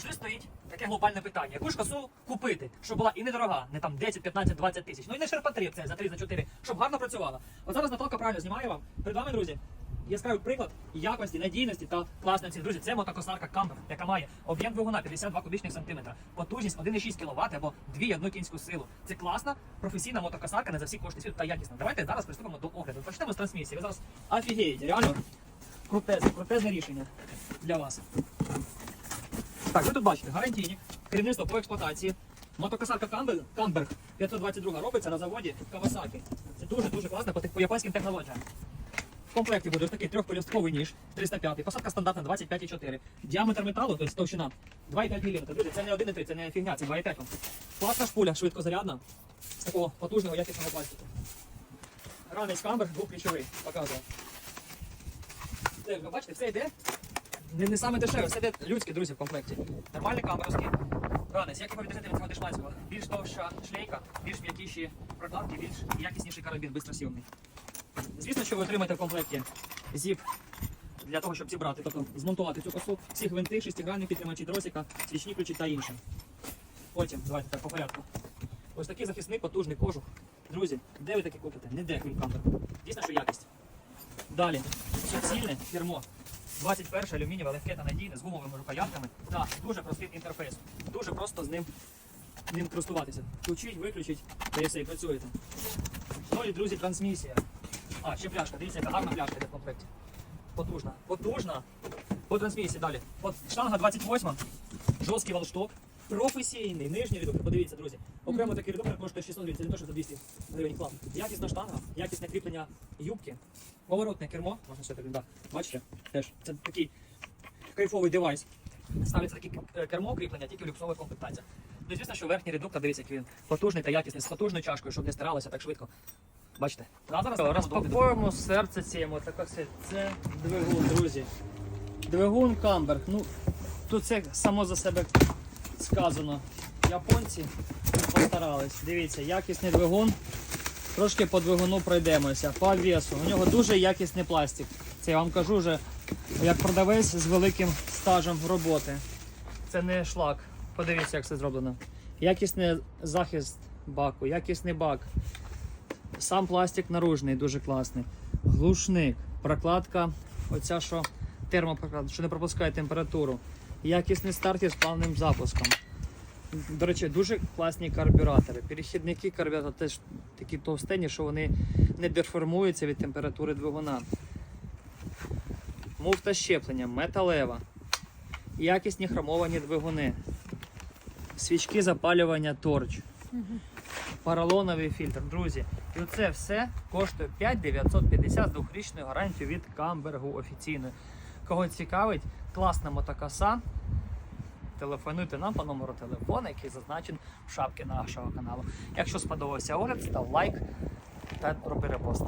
завжди стоїть таке глобальне питання. Яку ж косу купити, щоб була і недорога, не там 10, 15, 20 тисяч. Ну і не ширпотреб це за 3, за 4, щоб гарно працювала. От зараз Наталка правильно знімає вам. Перед вами, друзі, яскравий приклад якості, надійності та класності. Друзі, це мотокосарка Камбер, яка має об'єм двигуна 52 кубічних сантиметра, потужність 1,6 кВт або 2,1 кінську силу. Це класна професійна мотокосарка не за всі кошти світу та якісна. Давайте зараз приступимо до огляду. Почнемо з трансмісії. Ви зараз офігієте, реально крутезне, крутезне рішення для вас. Так, ви тут бачите, гарантійні, керівництво по експлуатації. Мотокосарка Камбер, Камберг 522 робиться на заводі Kawasaki. Це дуже-дуже класно по, по японським технологіям. В комплекті буде такий трьохполістковий ніж 305, посадка стандартна 25,4. Діаметр металу, тобто товщина 2,5 мм. Це не 1,3, це не фігня, це 2,5. Класна шпуля, швидкозарядна, з такого потужного якісного пластику. Ранець камбер двохплічовий, показує. Це, ви бачите, все йде не, не саме дешеве, все йде людське, друзі, в комплекті. Нормальний камеровський ранець, як його відрізнити від цього дешманського. Більш товща шлейка, більш м'якіші прокладки, більш якісніший карабін, бистросйомний. Звісно, що ви отримаєте в комплекті зіп для того, щоб зібрати, тобто змонтувати цю косу, всі гвинти, шестигранні підтримачі дросика, свічні ключі та інше. Потім, давайте так по порядку. Ось такий захисний потужний кожух. Друзі, де ви такі купите? Ніде крім камер. Дійсно, що якість. Далі, суцільне кермо. 21 алюмінієва легке та надійне з гумовими рукоятками та дуже простий інтерфейс. Дуже просто з ним, ним користуватися. Включіть, виключіть, та і все, і працюєте. Ну і друзі, трансмісія. А, ще пляшка. Дивіться, яка гарна пляшка йде в комплекті. Потужна. Потужна. По трансмісії далі. От штанга 28, жорсткий валшток, професійний, нижній редуктор. Подивіться, друзі. Окремо такий редуктор коштує 600 гривень, це не то, що за 200 гривень клап. Якісна штанга, якісне кріплення юбки, поворотне кермо, можна все так, да. бачите, теж це такий кайфовий девайс. Ставиться таке кермо кріплення тільки в люксових комплектаціях. Ну, звісно, що верхній редуктор, дивіться, який він потужний та якісний, з потужною чашкою, щоб не стиралося так швидко. Бачите? А зараз Розпакуємо серце цієї мотокоси. Це двигун, друзі. Двигун Камберг. Ну, тут це само за себе сказано. Японці постарались. Дивіться, якісний двигун. Трошки по двигуну пройдемося. По обвесу. У нього дуже якісний пластик. Це я вам кажу вже як продавець з великим стажем роботи. Це не шлак. Подивіться, як це зроблено. Якісний захист баку, якісний бак. Сам пластик наружний, дуже класний. Глушник, прокладка, оця що термопрокладка, що не пропускає температуру. Якісний стартер з плавним запуском. До речі, дуже класні карбюратори. Перехідники карбюратора теж такі товстенні, що вони не деформуються від температури двигуна. Муфта щеплення, металева. Якісні хромовані двигуни. Свічки запалювання торч поролоновий фільтр, друзі. І оце все коштує 5950 з двохрічною гарантією від Камбергу офіційної. Кого цікавить, класна мотокоса. Телефонуйте нам по номеру телефону, який зазначений в шапці нашого каналу. Якщо сподобався огляд, став лайк та роби репост.